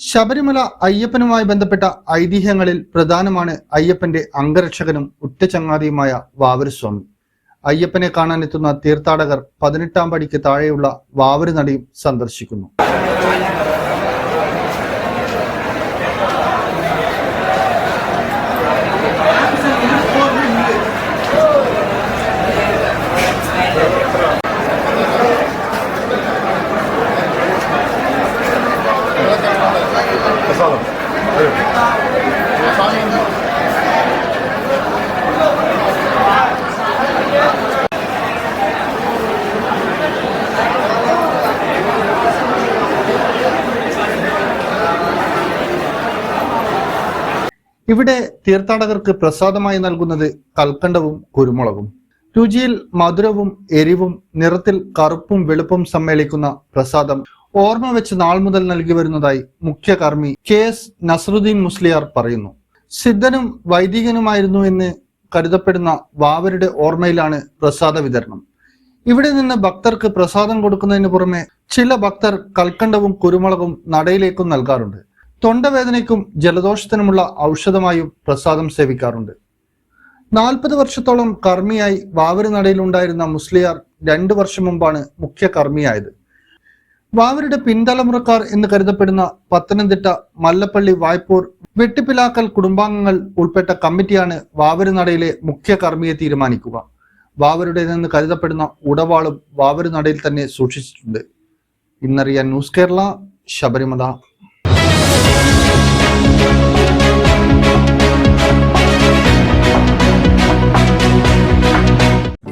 ശബരിമല അയ്യപ്പനുമായി ബന്ധപ്പെട്ട ഐതിഹ്യങ്ങളിൽ പ്രധാനമാണ് അയ്യപ്പന്റെ അംഗരക്ഷകനും ഉറ്റചങ്ങാതിയുമായ വാവരുസ്വാമി. അയ്യപ്പനെ കാണാനെത്തുന്ന തീർത്ഥാടകർ പതിനെട്ടാം പടിക്ക് താഴെയുള്ള വാവര് നടിയും സന്ദർശിക്കുന്നു ഇവിടെ തീർത്ഥാടകർക്ക് പ്രസാദമായി നൽകുന്നത് കൽക്കണ്ടവും കുരുമുളകും. രുചിയിൽ മധുരവും എരിവും നിറത്തിൽ കറുപ്പും വെളുപ്പും സമ്മേളിക്കുന്ന പ്രസാദം ഓർമ്മ വെച്ച് നാൾ മുതൽ നൽകി വരുന്നതായി മുഖ്യ കർമ്മി കെ എസ് നസറുദ്ദീൻ മുസ്ലിയാർ പറയുന്നു. സിദ്ധനും വൈദികനുമായിരുന്നു എന്ന് കരുതപ്പെടുന്ന വാവരുടെ ഓർമ്മയിലാണ് പ്രസാദ വിതരണം. ഇവിടെ നിന്ന് ഭക്തർക്ക് പ്രസാദം കൊടുക്കുന്നതിന് പുറമെ ചില ഭക്തർ കൽക്കണ്ടവും കുരുമുളകും നടയിലേക്കും നൽകാറുണ്ട്. തൊണ്ടവേദനയ്ക്കും ജലദോഷത്തിനുമുള്ള ഔഷധമായും പ്രസാദം സേവിക്കാറുണ്ട്. നാൽപ്പത് വർഷത്തോളം കർമ്മിയായി വാവര് നടയിലുണ്ടായിരുന്ന മുസ്ലിയാർ രണ്ടു വർഷം മുമ്പാണ് മുഖ്യ കർമ്മിയായത്. വാവരുടെ പിൻതലമുറക്കാർ എന്ന് കരുതപ്പെടുന്ന പത്തനംതിട്ട മല്ലപ്പള്ളി വായ്പൂർ വെട്ടിപ്പിലാക്കൽ കുടുംബാംഗങ്ങൾ ഉൾപ്പെട്ട കമ്മിറ്റിയാണ് വാവരുനടയിലെ മുഖ്യ കർമ്മിയെ തീരുമാനിക്കുക. വാവരുടേതെന്ന് കരുതപ്പെടുന്ന ഉടവാളും വാവരുനടയിൽ തന്നെ സൂക്ഷിച്ചിട്ടുണ്ട്. ഇന്നറിയാൻ ന്യൂസ് കേരള ശബരിമല.